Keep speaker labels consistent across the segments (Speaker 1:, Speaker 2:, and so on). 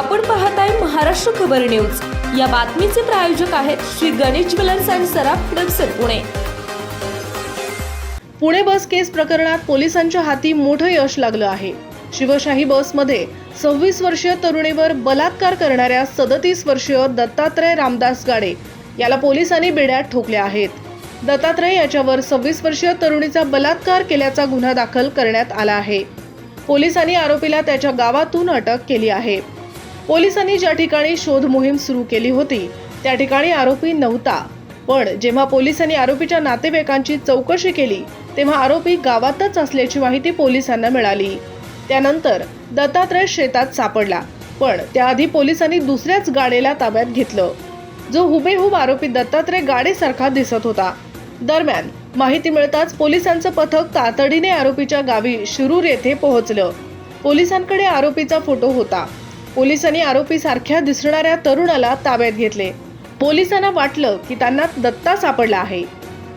Speaker 1: आपण पाहत आहे महाराष्ट्र खबर न्यूज. या बातमीचे प्रायोजक आहेत Shri Ganesh jewellers and Saraf Hadapsar Pune.
Speaker 2: Pune bus case प्रकरणात पोलिसांच्या हाती मोठं यश लागलं आहे. शिवशाही बसमध्ये सव्वीस वर्षीय तरुणीवर बलात्कार करणाऱ्या सदतीस वर्षीय दत्तात्रय रामदास गाडे याला पोलिसांनी बेड्यात ठोकल्या आहेत. दत्तात्रय याच्यावर सव्वीस वर्षीय तरुणीचा बलात्कार केल्याचा गुन्हा दाखल करण्यात आला आहे. पोलिसांनी आरोपीला त्याच्या गावातून अटक केली आहे. पोलिसांनी ज्या ठिकाणी शोध मोहीम सुरू केली होती त्या ठिकाणी आरोपी नव्हता. पण जेव्हा पोलिसांनी आरोपीच्या नातेवाईकांची चौकशी केली तेव्हा आरोपी गावातच असल्याची माहिती पोलिसांना मिळाली. त्यानंतर दत्तात्रय शेतात सापडला पण त्याआधी पोलिसांनी दुसऱ्याच गाडेला ताब्यात घेतलं. जो हुबेहूब आरोपी दत्तात्रय गाडीसारखा दिसत होता. दरम्यान माहिती मिळताच पोलिसांचं पथक तातडीने आरोपीच्या गावी शिरूर येथे पोहोचलं. पोलिसांकडे आरोपीचा फोटो होता. पोलिसांनी आरोपी सारख्या दिसणाऱ्या तरुणाला ताब्यात घेतले. पोलिसांना वाटलं की त्यांना दत्ता सापडला आहे.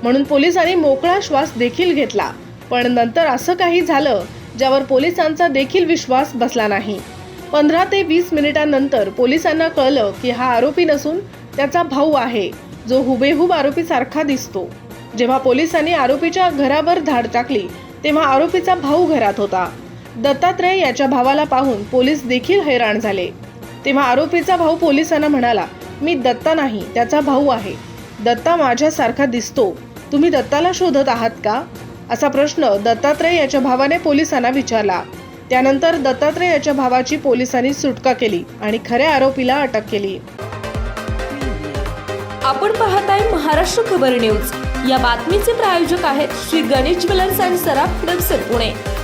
Speaker 2: म्हणून पोलिसांनी मोकळा श्वास देखील घेतला. पण नंतर असं काही झालं ज्यावर पोलिसांचा देखील विश्वास बसला नाही. पंधरा ते वीस मिनिटांनंतर पोलिसांना कळलं की हा आरोपी नसून त्याचा भाऊ आहे जो हुबेहूब आरोपी सारखा दिसतो. जेव्हा पोलिसांनी आरोपीच्या घरावर धाड टाकली तेव्हा आरोपीचा भाऊ घरात होता. दत्तात्रय याच्या भावाला पाहून पोलीस देखील हैराण झाले. तेव्हा आरोपीचा भाऊ पोलिसांना म्हणाला मी दत्ता नाही त्याचा भाऊ आहे. दत्ता माझ्यासारखा दिसतो. तुम्ही दत्ताला शोधत आहात का? असा प्रश्न दत्तात्रय याच्या भावाने पोलिसांना विचारला. त्यानंतर दत्तात्रय याच्या भावाची पोलिसांनी सुटका केली आणि खऱ्या आरोपीला अटक केली.
Speaker 1: आपण पाहत आहे महाराष्ट्र खबर न्यूज. या बातमीचे प्रायोजक आहेत श्री गणेश ज्वेलर्स अँड सराफ हडपसर पुणे.